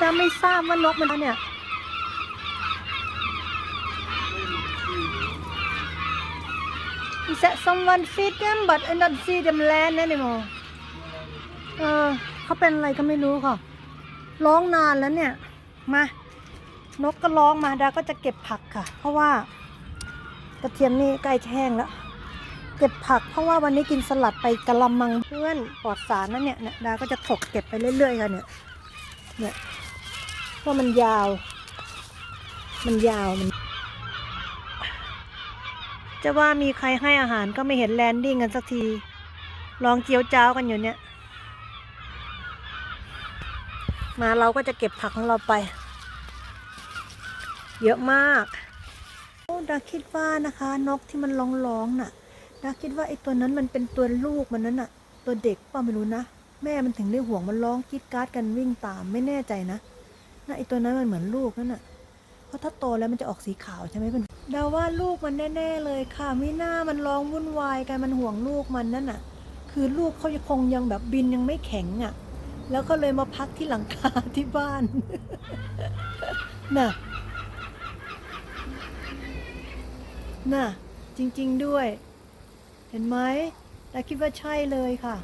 แต่ไม่ทราบว่านกมันเนี่ย Is that someone feed them but I not see them land anymore เออเขาเป็นอะไรก็ไม่รู้ค่ะ ร้องนานแล้วเนี่ย มานกก็ร้องมาดาก็จะเก็บผักค่ะ เพราะว่ากระเทียมนี่ใกล้แห้งแล้ว เก็บผักเพราะว่าวันนี้กินสลัดไปกะละมังเพื่อนปลอดสารนั่นเนี่ยดาก็จะถกเก็บไปเรื่อยๆค่ะเนี่ยเนี่ย เพราะมันยาว มันยาวมัน จะว่ามีใครให้อาหารก็ไม่เห็นแลนดิ้งกันสักทีลองเจียวจ้าวกันอยู่เนี่ย มาเราก็จะเก็บผักของเราไป เยอะมากดาคิดว่านะคะ นกที่มันร้องร้องๆน่ะดาคิดว่าไอ้ตัวนั้นมันเป็นตัวลูกมันนั้นน่ะ ตัวเด็กป่าไม่รู้นะ แม่มันถึงได้ห่วงมันร้องกรีดกราดกันวิ่งตามไม่แน่ใจนะ ไอ้ตัวนั้นมันเหมือนลูกนั่นน่ะเพราะถ้าโตแล้วมันจะออกสีขาวใช่ไหมเพื่อนเดาว่าลูกมันแน่ๆเลยค่ะไมิน่ามันร้องวุ่นวายกันมันห่วงลูกมันนั่นน่ะคือลูกเขายังคงยังแบบบินยังไม่แข็งอะแล้วก็เลยมาพักที่หลังคาที่บ้านน่ะน่ะจริงๆด้วย เห็นไหมแต่คิดว่าใช่เลยค่ะ